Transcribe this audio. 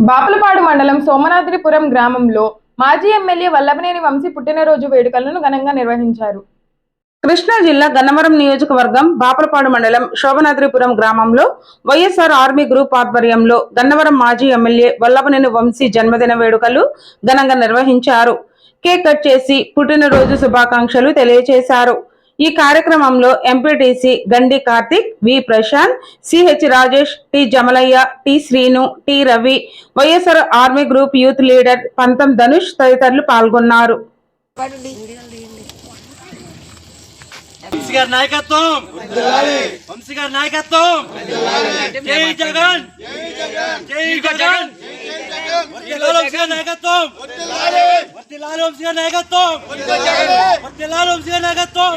బాపులపాడు మండలం సోమనాద్రిపురం గ్రామంలో మాజీ ఎమ్మెల్యే వల్లభనేని వంశీ పుట్టినరోజు వేడుకలను ఘనంగా నిర్వహించారు. కృష్ణా జిల్లా గన్నవరం నియోజకవర్గం బాపలపాడు మండలం శోభనాద్రిపురం గ్రామంలో వైఎస్ఆర్ ఆర్మీ గ్రూప్ ఆధ్వర్యంలో గన్నవరం మాజీ ఎమ్మెల్యే వల్లభనేని వంశీ జన్మదిన వేడుకలు ఘనంగా నిర్వహించారు. కేక్ కట్ చేసి పుట్టినరోజు శుభాకాంక్షలు తెలియజేశారు ఈ కార్యక్రమంలో MPTC Gandi Karthik V Prashanth CH Rajesh T Jamalaiah T Srinu T Ravi YSR army group youth leader Pantham Dhanush తదితరులు పాల్గొన్నారు. నాయకత్వం! నాయకత్వం! జై జగన్! జై జగన్! నాయకత్వం! నాయకత్వం! వర్ధిల్లాలి వంశీ గారి నాయకత్వం